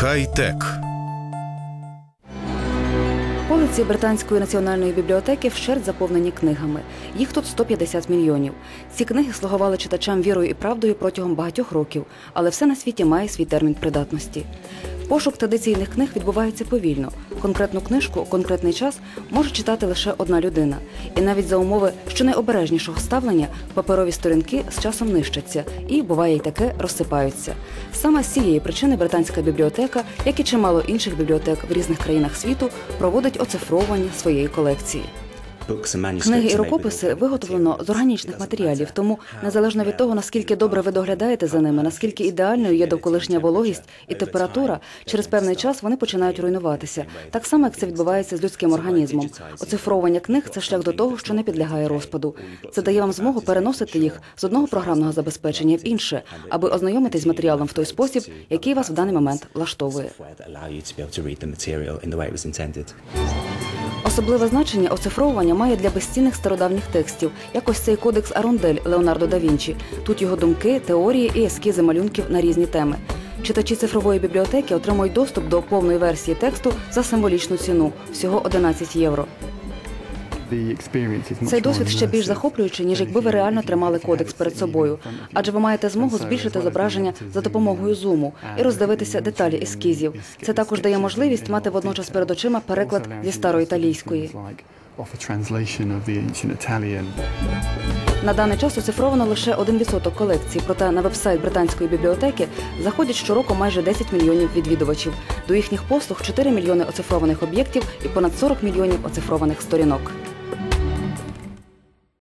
Хай-тек. Полиці Британської національної бібліотеки вщерть заповнені книгами. Їх тут 150 мільйонів. Ці книги слугували читачам вірою і правдою протягом багатьох років, але все на світі має свій термін придатності. Пошук традиційних книг відбувається повільно. Конкретну книжку конкретний час може читати лише одна людина. І навіть за умови щонайобережнішого ставлення паперові сторінки з часом нищаться і, буває й таке, розсипаються. Саме з цієї причини британська бібліотека, як і чимало інших бібліотек в різних країнах світу, проводить оцифровування своєї колекції. Книги і рукописи виготовлено з органічних матеріалів, тому незалежно від того, наскільки добре ви доглядаєте за ними, наскільки ідеальною є довколишня вологість і температура, через певний час вони починають руйнуватися. Так само, як це відбувається з людським організмом. Оцифровування книг це шлях до того, що не підлягає розпаду. Це дає вам змогу переносити їх з одного програмного забезпечення в інше, аби ознайомитись з матеріалом в той спосіб, який вас в даний момент влаштовує. Особливе значення оцифровування має для безцінних стародавніх текстів, як ось цей кодекс Арундель Леонардо да Вінчі. Тут його думки, теорії і ескізи малюнків на різні теми. Читачі цифрової бібліотеки отримують доступ до повної версії тексту за символічну ціну всього 11 євро. Цей досвід ще більш захоплюючий, ніж якби ви реально тримали кодекс перед собою, адже ви маєте змогу збільшити зображення за допомогою зуму і роздивитися деталі ескізів. Це також дає можливість мати водночас перед очима переклад зі староіталійської. На даний час оцифровано лише 1% колекції, проте на вебсайт британської бібліотеки заходять щороку майже 10 мільйонів відвідувачів. До їхніх послуг 4 мільйони оцифрованих об'єктів і понад 40 мільйонів оцифрованих сторінок.